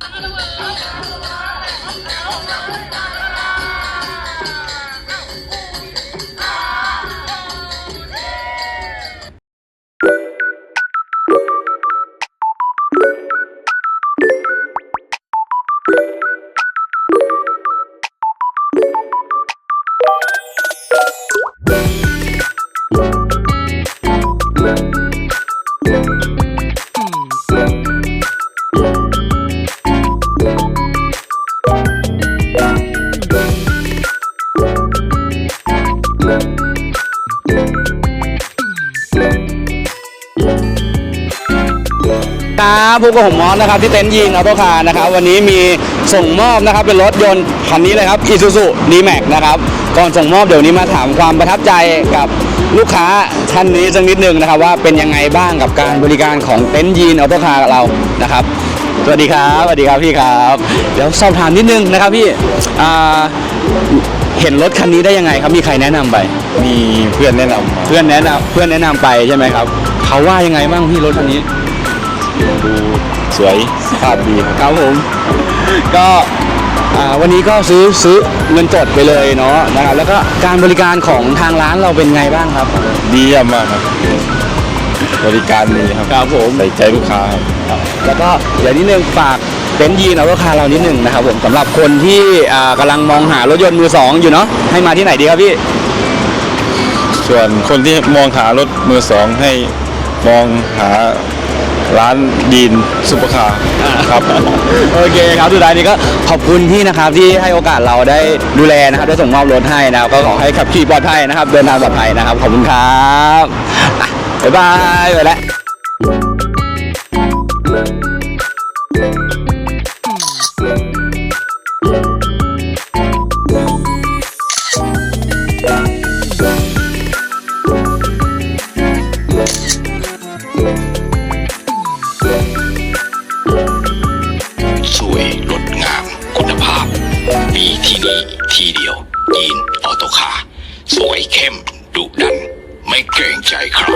I don't know. I don't. I don't. I don't. ครับพบกับผมมอสนะครับที่เต็นท์ยิงออโต้คาร์นะครับ วันนี้มีส่งมอบนะครับเป็นรถยนต์คันนี้เลยครับ Isuzu D-Max นะครับก่อนส่งมอบเดี๋ยวนี้มาถามความประทับใจกับลูกค้าท่านนี้สักนิดนึงนะครับ ว่าเป็นยังไงบ้างกับการบริการของเต็นท์ยีนออโต้คาร์เรานะครับสวัสดีครับสวัสดีครับพี่ครับเดี๋ยวสอบถามนิดนึงนะครับพี่อ่าเห็นรถคันนี้ได้ยังไงครับมีใครแนะนำไป มีเพื่อนแนะนำมาเพื่อนแนะนำเพื่อนแนะนำไปใช่ไหมครับ เขาว่ายังไงบ้างพี่รถคันนี้ ดูสวยสภาพดีครับผม ก็อ่าวันนี้ก็ซื้อซื้อเงินสดไปเลยเนาะนะครับแล้วก็การบริการของทางร้านเราเป็นไงบ้างครับ ดีเยี่ยมมากครับ บริการดีครับครับผม ใส่ใจลูกค้าครับ แล้วก็อย่างนิดนึงฝากเต็นท์ยีนเอารถคาเรานิดนึงนะครับผมสำหรับคนที่อ่ากำลังมองหารถยนต์มือสองอยู่เนาะให้มาที่ไหนดีครับพี่ ส่วนคนที่มองหารถมือสองให้มองหา ร้านดีนซุปเปอร์คาร์ครับ โอเคครับสุดท้ายนี้ก็ขอบคุณที่นะครับที่ให้โอกาสเราได้ดูแลนะครับได้ส่งมอบรถให้นะครับก็ขอให้ขับขี่ปลอดภัยนะครับ เดินทางปลอดภัยนะครับ ขอบคุณครับอะบ๊ายบายไปแล้ว มีที่นี่ที่เดียวยีนออโตคาสวยเข้มดุดัน ไม่เกรงใจใคร